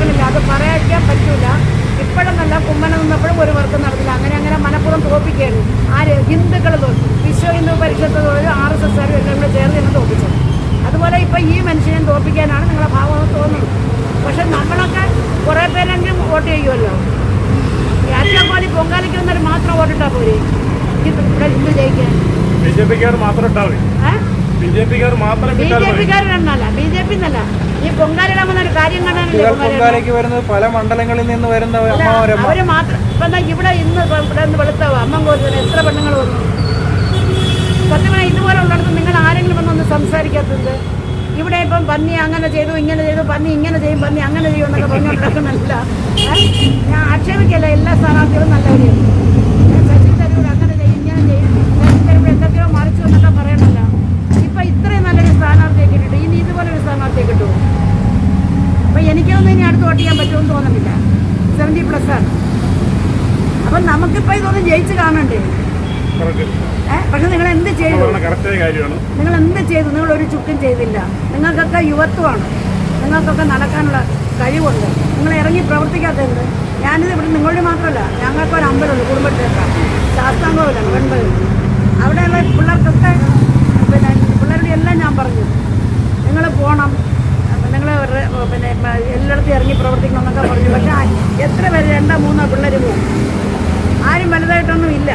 നടക്കണില്ല അത് പറയാതിരിക്കാൻ പറ്റൂല. ഇപ്പോഴെന്നല്ല കുമ്മനം നിന്നപ്പോഴും ഒരു വർക്കും നടന്നില്ല. അങ്ങനെ അങ്ങനെ മനഃപൂർവം തോപ്പിക്കുകയാണ് ആര്? ഹിന്ദുക്കൾ തോന്നി വിശ്വ ഹിന്ദു പരിഷത്ത് തോന്നി ആർ എസ് എസ് എല്ലാം കൂടെ ചേർന്ന് തന്നെ തോപ്പിച്ചത്. അതുപോലെ ഇപ്പം ഈ മനുഷ്യനെ തോപ്പിക്കാനാണ് നിങ്ങളെ ഭാവം തോന്നുന്നത്. പക്ഷെ നമ്മളൊക്കെ കുറേ പേരെങ്കിലും വോട്ട് ചെയ്യുമല്ലോ ഏറ്റവും പോലെ പൊങ്കാലയ്ക്ക് വന്നവർ മാത്രം വോട്ടിട്ടാൽ പോരെ? ഇവിടെ ഹിന്ദു ജയിക്കാൻ. ബി ജെ പിക്കാർ മാത്രം മതി. ഏഹ്? ബി ജെ പിക്കാർ മാത്രം ബി ജെ പിക്കാരനല്ല ബി ജെ പി എന്നല്ല ഈ ഒരു കാര്യം കാണാനല്ലേ പൊങ്കാലയ്ക്ക് വരുന്നത് പല മണ്ഡലങ്ങളിൽ നിന്ന് വരുന്ന അവർ മാത്രം ഇപ്പൊ എന്താ ഇവിടെ ഇന്ന് ഇവിടെ നിന്ന് വെളുത്തവ അമ്മ കോരുന്നതിന് എത്ര പെണ്ണുങ്ങൾ വന്നു? സത്യം ഇതുപോലെ ഉള്ളിടത്ത് നിങ്ങൾ ആരെങ്കിലും വന്നൊന്ന് സംസാരിക്കാത്തത്? ഇവിടെ ഇപ്പം പന്നി അങ്ങനെ ചെയ്തു ഇങ്ങനെ ചെയ്തു പന്നി ഇങ്ങനെ ചെയ്യും പന്നി അങ്ങനെ ചെയ്യും എന്നൊക്കെ പറഞ്ഞുകൊണ്ടിരിക്കുന്നില്ല ഞാൻ ആക്ഷേപിക്കല്ല എല്ലാ സ്ഥാനാർത്ഥികളും നല്ലവരെയാണ് എനിക്കൊന്നും ഇനി അടുത്ത് വോട്ട് ചെയ്യാൻ പറ്റുമെന്ന് തോന്നുന്നില്ല. സെവന്റി പ്ലസ് ആണ്. അപ്പം നമുക്കിപ്പോൾ ഇതൊന്നും ജയിച്ച് കാണണ്ടേ? പക്ഷെ നിങ്ങൾ എന്ത് ചെയ്തു നിങ്ങൾ എന്ത് ചെയ്തു? നിങ്ങൾ ഒരു ചുക്കും ചെയ്തില്ല. നിങ്ങൾക്കൊക്കെ യുവത്വമാണ്. നിങ്ങൾക്കൊക്കെ നടക്കാനുള്ള കഴിവുണ്ട്. നിങ്ങൾ ഇറങ്ങി പ്രവർത്തിക്കാത്തത് ഞാനിത് ഇവിടെ നിങ്ങളുടെ മാത്രമല്ല ഞങ്ങൾക്ക് ഒരു അമ്പലമുണ്ട് കുടുംബത്തിലേക്കാണ് ശാസ്താംഗോവിലാണ് വെൺപത് അവിടെയുള്ള പിള്ളേർക്കൊക്കെ പിന്നെ എല്ലായിടത്തും ഇറങ്ങി പ്രവർത്തിക്കണം എന്നൊക്കെ പറഞ്ഞു. പക്ഷേ എത്ര പേര് രണ്ടോ മൂന്നോ പിള്ളേർ പോകും ആരും വലുതായിട്ടൊന്നും ഇല്ല.